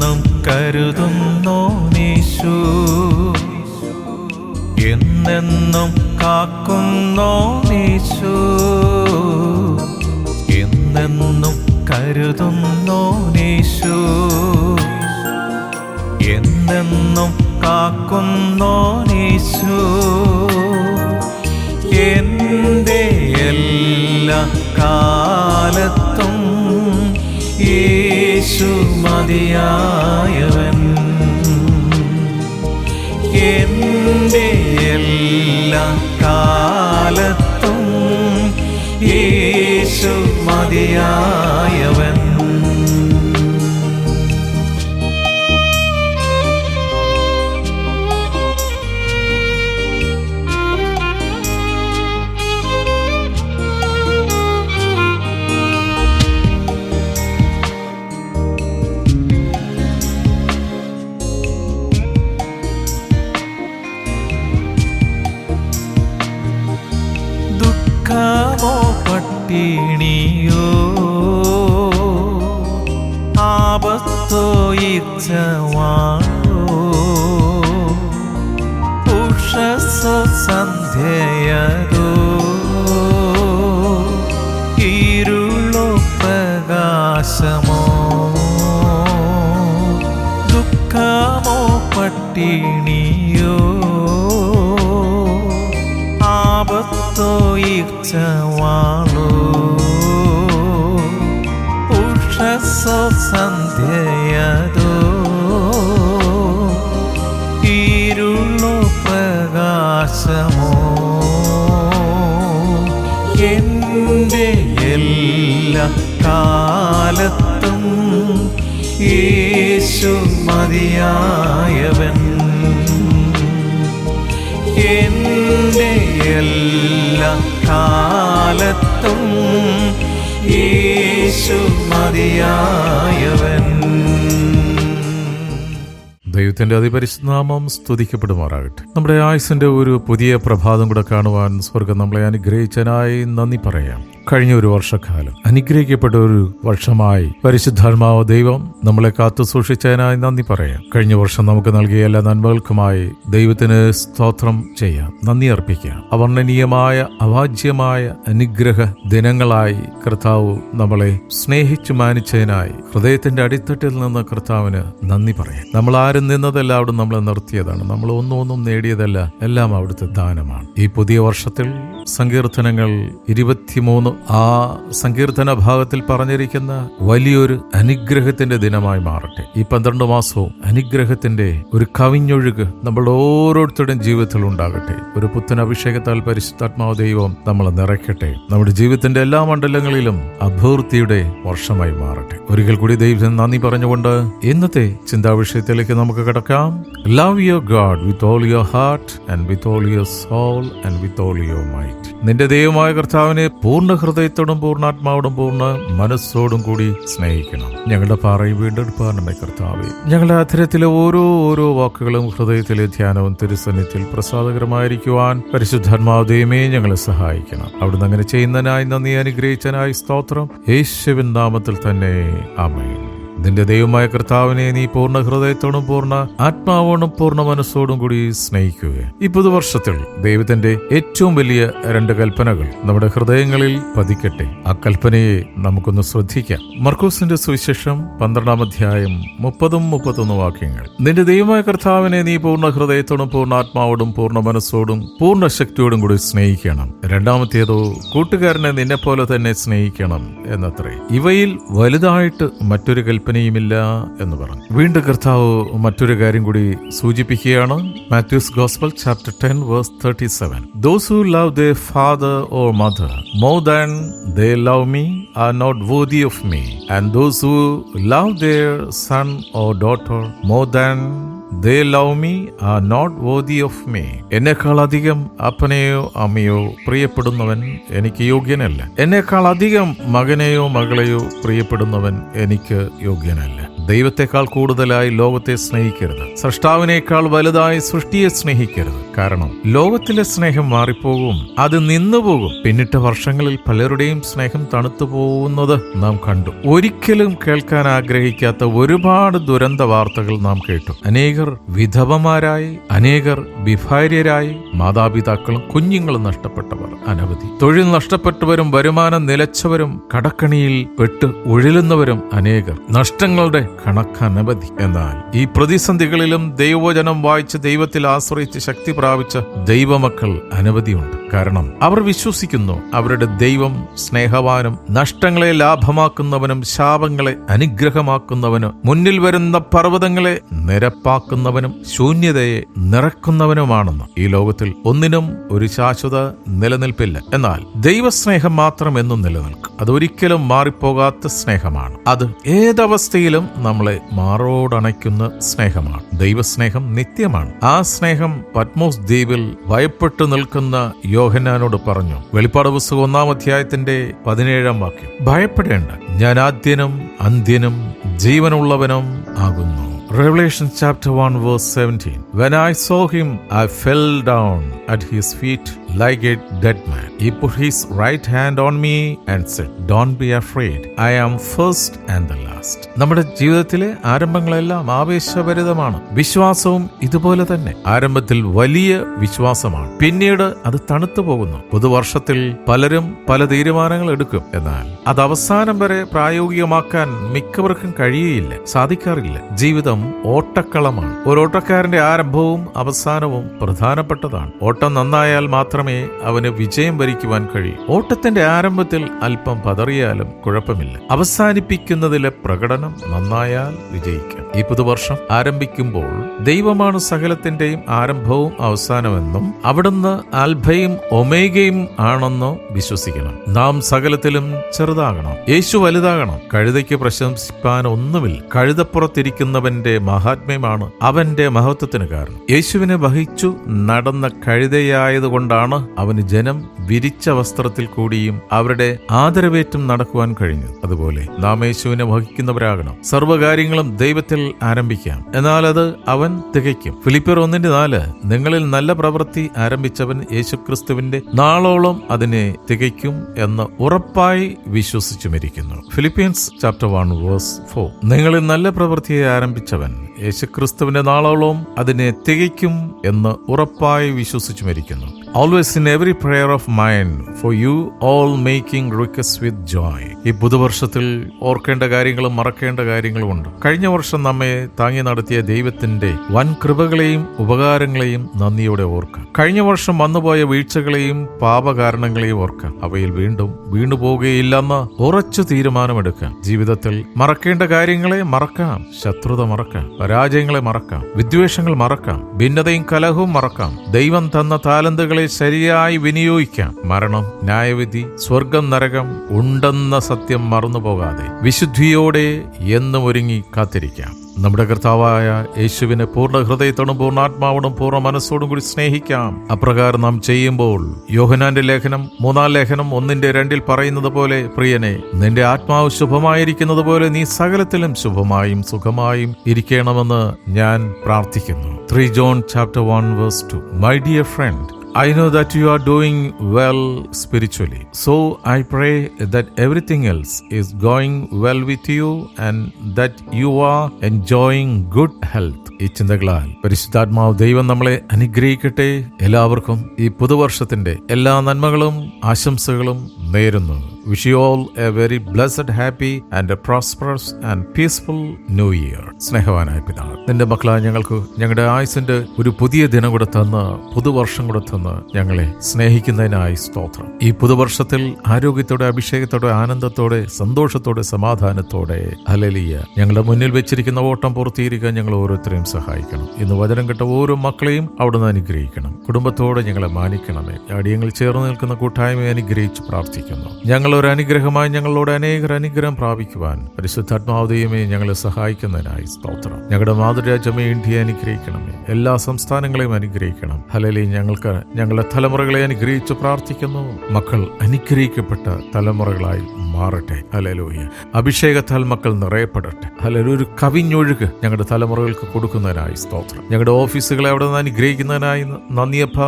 എന്നെന്നും കരുതുന്നോ നീശു. എന്നെന്നും കാക്കുന്നോ നീശു. എന്നെന്നും കരുതുന്നോ നീശു. എന്നെന്നും കാക്കുന്നോ നീശു. എല്ലാ കാലത്തും യേശു മതിയായവൻ. എന്റെ എല്ലാ കാലത്തും യേശു മതിയായവൻ പട്ടിണിയോ ആപത്തോ ഇച്ഛവാണോ? ഉഷസ്സോ സന്ധ്യയതോ? ഇരുളോ പ്രകാശമോ? ദുഃഖമോ പട്ടിണിയോ ഇച്ഛവാളോ ഉഷസ്സോ സന്ധ്യയതോ ഇരുളോ പ്രകാശമോ എന്റെ എല്ലാ കാലത്തും യേശു മതിയായവൻ എന്റെ എല്ലാ കാലത്തും യേശു മതിയായവൻ. ദൈവത്തിന്റെ അതിപരിശുനാമം സ്തുതിക്കപ്പെടുമാറാകട്ടെ. നമ്മുടെ ആയുസിന്റെ ഒരു പുതിയ പ്രഭാതം കൂടെ കാണുവാൻ സ്വർഗം നമ്മളെ അനുഗ്രഹിച്ചതിനായി നന്ദി പറയാം. കഴിഞ്ഞ ഒരു വർഷക്കാലം അനുഗ്രഹിക്കപ്പെട്ട ഒരു വർഷമായി പരിശുദ്ധാത്മാവ് ദൈവം നമ്മളെ കാത്തു സൂക്ഷിച്ചതിനായി നന്ദി പറയാം. കഴിഞ്ഞ വർഷം നമുക്ക് നൽകിയ എല്ലാ നന്മകൾക്കുമായി ദൈവത്തിന് സ്തോത്രം ചെയ്യാം. നന്ദി അർപ്പിക്കാം. അവർണനീയമായ അവാജ്യമായ അനുഗ്രഹ ദിനങ്ങളായി കർത്താവ് നമ്മളെ സ്നേഹിച്ചു മാനിച്ചതിനായി ഹൃദയത്തിന്റെ അടിത്തട്ടിൽ നിന്ന് കർത്താവിന് നന്ദി പറയാം. നമ്മൾ ആരും നിന്നതല്ല അവിടെ നമ്മളെ നിർത്തിയതാണ്. നമ്മൾ ഒന്നും ഒന്നും നേടിയതല്ല. എല്ലാം അവിടുത്തെ ദാനമാണ്. ഈ പുതിയ വർഷത്തിൽ സങ്കീർത്തനങ്ങൾ ഇരുപത്തിമൂന്ന് ആ സങ്കീർത്തന ഭാഗത്തിൽ പറഞ്ഞിരിക്കുന്ന വലിയൊരു അനുഗ്രഹത്തിന്റെ ദിനമായി മാറട്ടെ. ഈ പന്ത്രണ്ട് മാസവും അനുഗ്രഹത്തിന്റെ ഒരു കവിഞ്ഞൊഴുക്ക് നമ്മൾ ഓരോരുത്തരുടെയും ജീവിതത്തിൽ ഉണ്ടാകട്ടെ. ഒരു പുത്തൻ അഭിഷേകത്താൽ പരിശുദ്ധാത്മാവ് ദൈവം നമ്മളെ നിറയ്ക്കട്ടെ. നമ്മുടെ ജീവിതത്തിന്റെ എല്ലാ മണ്ഡലങ്ങളിലും അഭിവൃദ്ധിയുടെ വർഷമായി മാറട്ടെ. ഒരിക്കൽ കൂടി ദൈവത്തിന് നന്ദി പറഞ്ഞുകൊണ്ട് ഇന്നത്തെ ചിന്താ വിഷയത്തിലേക്ക് നമുക്ക് കിടക്കാം. Love your God with all your heart and with all your soul and with all your might നിന്റെ ദൈവമായ കർത്താവിനെ പൂർണ ഹൃദയത്തോടും പൂർണാത്മാവോടും പൂർണ മനസ്സോടും കൂടി സ്നേഹിക്കണം. ഞങ്ങളുടെ പാറയും വീണ്ടെടുപ്പാനമേ കർത്താവെ. ഞങ്ങളുടെ അധരത്തിലെ ഓരോ ഓരോ വാക്കുകളും ഹൃദയത്തിലെ ധ്യാനവും തിരുസന്നിധിയിൽ പ്രസാദകരമായിരിക്കുവാൻ പരിശുദ്ധാത്മാവ് ദൈവമേ ഞങ്ങളെ സഹായിക്കണം. അവിടുന്ന് അങ്ങനെ ചെയ്യുന്നതിനായി നന്ദി അനുഗ്രഹിച്ചനായി സ്തോത്രം. യേശുവിൻ നാമത്തിൽ തന്നെ. ആമേൻ. നിന്റെ ദൈവമായ കർത്താവിനെ നീ പൂർണ ഹൃദയത്തോടും പൂർണ ആത്മാവോടും പൂർണ മനസ്സോടും കൂടി സ്നേഹിക്കുക ഈ പുതുവർഷത്തിൽ ദൈവത്തിന്റെ ഏറ്റവും വലിയ രണ്ട് കൽപ്പനകൾ നമ്മുടെ ഹൃദയങ്ങളിൽ പതിക്കട്ടെ. ആ കൽപ്പനയെ നമുക്കൊന്ന് ശ്രദ്ധിക്കാം. മർക്കോസിന്റെ സുവിശേഷം പന്ത്രണ്ടാം അധ്യായം മുപ്പതും മുപ്പത്തൊന്ന് വാക്യങ്ങൾ. നിന്റെ ദൈവമായ കർത്താവിനെ നീ പൂർണ ഹൃദയത്തോടും പൂർണ ആത്മാവോടും പൂർണ മനസ്സോടും പൂർണ ശക്തിയോടും കൂടി സ്നേഹിക്കണം. രണ്ടാമത്തേതോ കൂട്ടുകാരനെ നിന്നെ പോലെ തന്നെ സ്നേഹിക്കണം എന്നത്രേ. ഇവയിൽ വലുതായിട്ട് മറ്റൊരു കൽപ്പനയുമില്ല എന്ന് പറഞ്ഞു. വീണ്ടും കർത്താവ് മറ്റൊരു കാര്യം കൂടി സൂചിപ്പിക്കുകയാണ്. Matthew's gospel chapter ten verse thirty seven. Those who love the father or mother more than they love me are not worthy of me and those who love their son or daughter more than they love me are not worthy of me എന്നെക്കാൾ അധികം അപ്പനെയോ അമ്മയോ പ്രിയപ്പെടുന്നവൻ എനിക്ക് യോഗ്യനല്ല. എന്നെക്കാൾ അധികം മകനെയോ മകളെയോ പ്രിയപ്പെടുന്നവൻ എനിക്ക് യോഗ്യനല്ല. ദൈവത്തെക്കാൾ കൂടുതലായി ലോകത്തെ സ്നേഹിക്കരുത്. സൃഷ്ടാവിനേക്കാൾ വലുതായി സൃഷ്ടിയെ സ്നേഹിക്കരുത്. കാരണം ലോകത്തിലെ സ്നേഹം മാറിപ്പോകും അത് നിന്നുപോകും. പിന്നിട്ട വർഷങ്ങളിൽ പലരുടെയും സ്നേഹം തണുത്തു പോകുന്നത് നാം കണ്ടു. ഒരിക്കലും കേൾക്കാൻ ആഗ്രഹിക്കാത്ത ഒരുപാട് ദുരന്ത വാർത്തകൾ നാം കേട്ടു. അനേകർ വിധവമാരായി അനേകർ വിഭാര്യരായി മാതാപിതാക്കളും കുഞ്ഞുങ്ങളും നഷ്ടപ്പെട്ടവർ അനവധി. തൊഴിൽ നഷ്ടപ്പെട്ടവരും വരുമാനം നിലച്ചവരും കടക്കണിയിൽ പെട്ട് ഉഴലുന്നവരും അനേകർ. നഷ്ടങ്ങളുടെ കണക്കനവധി. എന്നാൽ ഈ പ്രതിസന്ധികളിലും ദൈവവചനം വായിച്ച് ദൈവത്തിൽ ആശ്രയിച്ച് ശക്തി പ്രാപിച്ച ദൈവമക്കൾ അനവധിയുണ്ട്. കാരണം അവർ വിശ്വസിക്കുന്നു. അവരുടെ ദൈവം സ്നേഹവാനും നഷ്ടങ്ങളെ ലാഭമാക്കുന്നവനും ശാപങ്ങളെ അനുഗ്രഹമാക്കുന്നവനും മുന്നിൽ വരുന്ന പർവതങ്ങളെ നിരപ്പാക്കുന്നവനും ശൂന്യതയെ നിറക്കുന്നവനുമാണെന്ന് ഈ ലോകത്തിൽ ഒന്നിനും ഒരു ശാശ്വത നിലനിൽപ്പില്ല. എന്നാൽ ദൈവസ്നേഹം മാത്രം എന്നും നിലനിൽക്കും. അതൊരിക്കലും മാറിപ്പോകാത്ത സ്നേഹമാണ്. അത് ഏതവസ്ഥയിലും നമ്മളെ മാറോടണയ്ക്കുന്ന സ്നേഹമാണ്. ദൈവസ്നേഹം നിത്യമാണ്. ആ സ്നേഹം പത്മോസ് ദ്വീപിൽ ഭയപ്പെട്ടു നിൽക്കുന്ന യോഹന്നാനോട് പറഞ്ഞു വെളിപ്പാട് പുസ്തകം ഒന്നാം അധ്യായത്തിന്റെ പതിനേഴാം വാക്യം. ഭയപ്പെടേണ്ട ഞാൻ ആദ്യനും അന്ത്യനും ജീവനുള്ളവനും ആകുന്നു. Revelation chapter 1 verse 17 When I saw him I fell down at his feet. Like a dead man. He put his right hand on me and said, Don't be afraid. I am first and the last. നമ്മുടെ ജീവിതത്തിലെ ആരംഭങ്ങളെല്ലാം ആവേശഭരിതമാണ്. വിശ്വാസവും ഇതുപോലെ തന്നെ. ആരംഭത്തിൽ വലിയ വിശ്വാസമാണ്. പിന്നീട് അത് തണുത്തു പോകുന്നു. പുതുവർഷത്തിൽ പലരും പല തീരുമാനങ്ങൾ എടുക്കും. എന്നാൽ അത് അവസാനം വരെ പ്രായോഗികമാക്കാൻ മിക്കവർക്കും കഴിയുകയില്ല. സാധിക്കാറില്ല. ജീവിതം ഓട്ടക്കളമാണ്. ഒരു ഓട്ടക്കാരന്റെ ആരംഭവും അവസാനവും പ്രധാനപ്പെട്ടതാണ്. ഓട്ടം നന്നായാൽ മാത്രമേ അവന് വിജയം വരിക്കുവാൻ കഴിയൂ. ഓട്ടത്തിന്റെ ആരംഭത്തിൽ അല്പം പതറിയാലും കുഴപ്പമില്ല. അവസാനിപ്പിക്കുന്നതിലെ പ്രകടനം നന്നായാൽ വിജയിക്കാം. ഈ പുതുവർഷം ആരംഭിക്കുമ്പോൾ ദൈവമാണ് സകലത്തിന്റെയും ആരംഭവും അവസാനമെന്നും അവിടുന്ന് ആൽഭയും ഒമേഗയും ആണെന്നോ വിശ്വസിക്കണം. നാം സകലത്തിലും ചെറുതാകണം. യേശു വലുതാകണം. കഴുതയ്ക്ക് പ്രശംസിപ്പാൻ ഒന്നുമില്ല. കഴുതപ്പുറത്തിരിക്കുന്നവന്റെ മഹാത്മ്യമാണ് അവന്റെ മഹത്വത്തിന് കാരണം. യേശുവിനെ വഹിച്ചു നടന്ന കഴുതയായതുകൊണ്ടാണ് അവന് ജനം വിരിച്ച വസ്ത്രത്തിൽ കൂടിയും അവരുടെ ആദരവേറ്റം നടക്കുവാൻ കഴിഞ്ഞു അതുപോലെ നാം യേശുവിനെ വഹിക്കുന്നവരാകണം. സർവകാര്യങ്ങളും ദൈവത്തിൽ ആരംഭിക്കാം. എന്നാൽ അത് അവൻ തികയ്ക്കും. ഫിലിപ്പിയർ ഒന്നിന്റെ നാല് നിങ്ങളിൽ നല്ല പ്രവൃത്തി ആരംഭിച്ചവൻ യേശുക്രിസ്തുവിന്റെ നാളോളം അതിനെ തികയ്ക്കും എന്ന് ഉറപ്പായി വിശ്വസിച്ചുമിരിക്കുന്നു. Philippians chapter one verse four. നിങ്ങളിൽ നല്ല പ്രവൃത്തിയെ ആരംഭിച്ചവൻ യേശുക്രിസ്തുവിന്റെ നാളോളം അതിനെ തികയ്ക്കും എന്ന് ഉറപ്പായി വിശ്വസിച്ചുമിരിക്കുന്നു. Always in every prayer of mind for you all making request with joy ഈ പുതുവർഷത്തിൽ ഓർക്കേണ്ട കാര്യങ്ങളും മറക്കേണ്ട കാര്യങ്ങളും ഉണ്ട്. കഴിഞ്ഞ വർഷം നമ്മെ താങ്ങി നടത്തിയ ദൈവത്തിന്റെ വൻ കൃപകളെയും ഉപകാരങ്ങളെയും നന്ദിയോടെ ഓർക്കാം. കഴിഞ്ഞ വർഷം വന്നുപോയ വീഴ്ചകളെയും പാപകാരണങ്ങളെയും ഓർക്കാം. അവയിൽ വീണ്ടും വീണുപോകുകയില്ലെന്ന് ഉറച്ചു തീരുമാനമെടുക്കാം. ജീവിതത്തിൽ മറക്കേണ്ട കാര്യങ്ങളെ മറക്കാം. ശത്രുത മറക്കാം. പരാജയങ്ങളെ മറക്കാം. വിദ്വേഷങ്ങൾ മറക്കാം. ഭിന്നതയും കലഹവും മറക്കാം. ദൈവം തന്ന താലന്തുകളെ ശരിയായി വിനിയോഗിക്കാം. മരണം ന്യായവിധി സ്വർഗം നരകം ഉണ്ടെന്ന സത്യം മറന്നുപോകാതെ വിശുദ്ധിയോടെ എന്നും ഒരുങ്ങി കാത്തിരിക്കാം. നമ്മുടെ കർത്താവായ യേശുവിനെ പൂർണ ഹൃദയത്തോടും പൂർണാത്മാവോടും പൂർണ മനസ്സോടും കൂടി സ്നേഹിക്കാം. അപ്രകാരം നാം ചെയ്യുമ്പോൾ യോഹനാന്റെ ലേഖനം മൂന്നാം ലേഖനം ഒന്നിന്റെ രണ്ടിൽ പറയുന്നത് പോലെ പ്രിയനെ നിന്റെ ആത്മാവ് ശുഭമായിരിക്കുന്നത് പോലെ നീ സകലത്തിലും ശുഭമായും സുഖമായും ഇരിക്കണമെന്ന് ഞാൻ പ്രാർത്ഥിക്കുന്നു. Three John chapter one verse two. My dear friend I know that you are doing well spiritually. So I pray that everything else is going well with you and that you are enjoying good health. ഈ ചിന്തകളാൽ പരിശുദ്ധാത്മാവ് ദൈവം നമ്മളെ അനുഗ്രഹിക്കട്ടെ എല്ലാവർക്കും ഈ പുതുവർഷത്തിന്റെ എല്ലാ നന്മകളും ആശംസകളും നേരുന്നു wish you all a very blessed happy and a prosperous and peaceful new year സ്നേഹവാനായ പിതാവ് നിന്റെ മക്കളായ ഞങ്ങൾക്ക് ഞങ്ങളുടെ ആയുസിന്റെ ഒരു പുതിയ ദിനം കൂടെ തന്ന് പുതുവർഷം കൂടെ തന്ന് ഞങ്ങളെ സ്നേഹിക്കുന്നതിനായി സ്തോത്രം. ഈ പുതുവർഷത്തിൽ ആരോഗ്യത്തോടെ അഭിഷേകത്തോടെ ആനന്ദത്തോടെ സന്തോഷത്തോടെ സമാധാനത്തോടെ അലലിയ ഞങ്ങളുടെ മുന്നിൽ വെച്ചിരിക്കുന്ന ഓട്ടം പൂർത്തീകരിക്കാൻ ഞങ്ങൾ ഓരോരുത്തരെയും സഹായിക്കണം. ഇന്ന് വചനം കേട്ട ഓരോ മക്കളെയും അവിടുന്ന് അനുഗ്രഹിക്കണം. കുടുംബത്തോടെ ഞങ്ങളെ മാനിക്കണമേ. അടിയങ്ങൾ ചേർന്ന് നിൽക്കുന്ന കൂട്ടായ്മയെ അനുഗ്രഹിച്ച് പ്രാർത്ഥിക്കുന്നു. ഞങ്ങൾ ഞങ്ങളൊരു അനുഗ്രഹമായി ഞങ്ങളോട് അനേകർ അനുഗ്രഹം പ്രാപിക്കുവാൻ പരിശുദ്ധാത്മാവതയുമേ ഞങ്ങളെ സഹായിക്കുന്നതിനായി സ്തോത്രം. ഞങ്ങളുടെ മാതൃരാജ്യമേ ഇന്ത്യയെ അനുഗ്രഹിക്കണമേ. എല്ലാ സംസ്ഥാനങ്ങളെയും അനുഗ്രഹിക്കണം. ഹലലി ഞങ്ങൾക്ക് ഞങ്ങളുടെ തലമുറകളെ അനുഗ്രഹിച്ച് പ്രാർത്ഥിക്കുന്നു. മക്കൾ അനുഗ്രഹിക്കപ്പെട്ട തലമുറകളായി മാറട്ടെ. ഹലലൂയ അഭിഷേകത്താൽ മക്കൾ നിറയപ്പെടട്ടെ. ഹലലു ഒരു കവിഞ്ഞൊഴുക്ക് ഞങ്ങളുടെ തലമുറകൾക്ക് കൊടുക്കുന്നതിനായി സ്തോത്രം. ഞങ്ങളുടെ ഓഫീസുകളെ അവിടെ നിന്ന് അനുഗ്രഹിക്കുന്നതിനായി നന്ദിയപ്പ.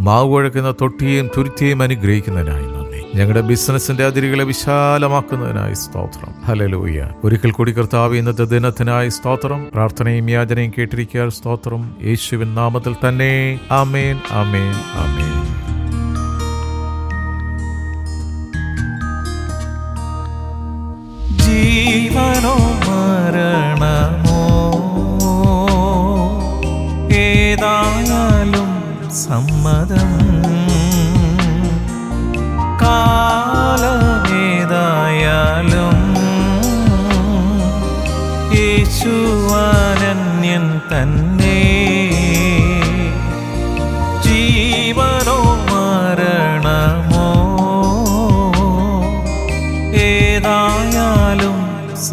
മാവ് കുഴക്കുന്ന തൊട്ടിയെയും തുരുത്തിയെയും അനുഗ്രഹിക്കുന്നതിനായി ഞങ്ങളുടെ ബിസിനസിന്റെ അതിരുകളെ വിശാലമാക്കുന്നതിനായി സ്തോത്രം. ഹലലൂയ ഒരിക്കൽ കൂടി കർത്താവ് ഇന്നത്തെ ദിനത്തിനായി സ്തോത്രം. പ്രാർത്ഥനയും യാചനയും കേട്ടിരിക്കാൻ സ്തോത്രം. യേശുവിൻ നാമത്തിൽ തന്നെ. ആമേൻ ആമേൻ ആമേൻ. ജീവനോ മരണമോ? ഏതായാലും സമ്മതം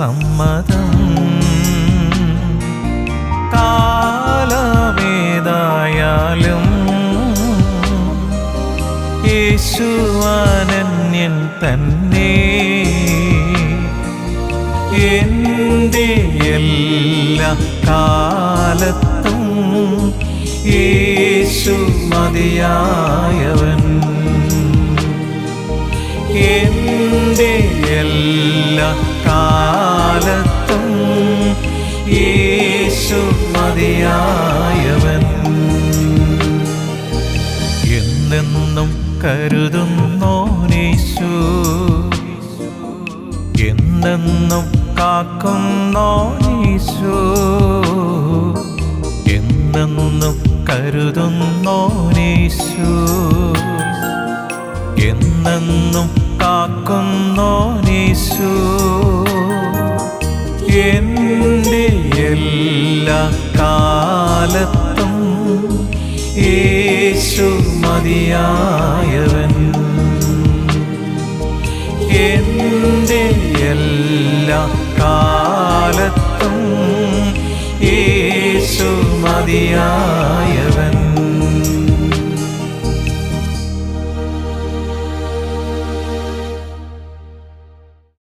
സമ്മതം. കാലമേതായാലും യേശുവാനന്യൻ തന്നെ എന്റെ എല്ലാ കാലത്തും യേശു മതിയായവൻ. എന്റെ എല്ലാ കാലത്തും യേശു മതിയായവൻ. എന്നെന്നും കരുതുന്നോനേശു. എന്നെന്നും കാക്കുന്നോനീശു. എന്നെന്നും കരുതുന്നോനീശു. എന്നെന്നും കാക്കുന്നോനീശു. എന്റെ എല്ലാ കാലത്തും യേശു മതിയായവൻ. എന്റെ എല്ലാ കാലത്തും യേശു മതിയായവൻ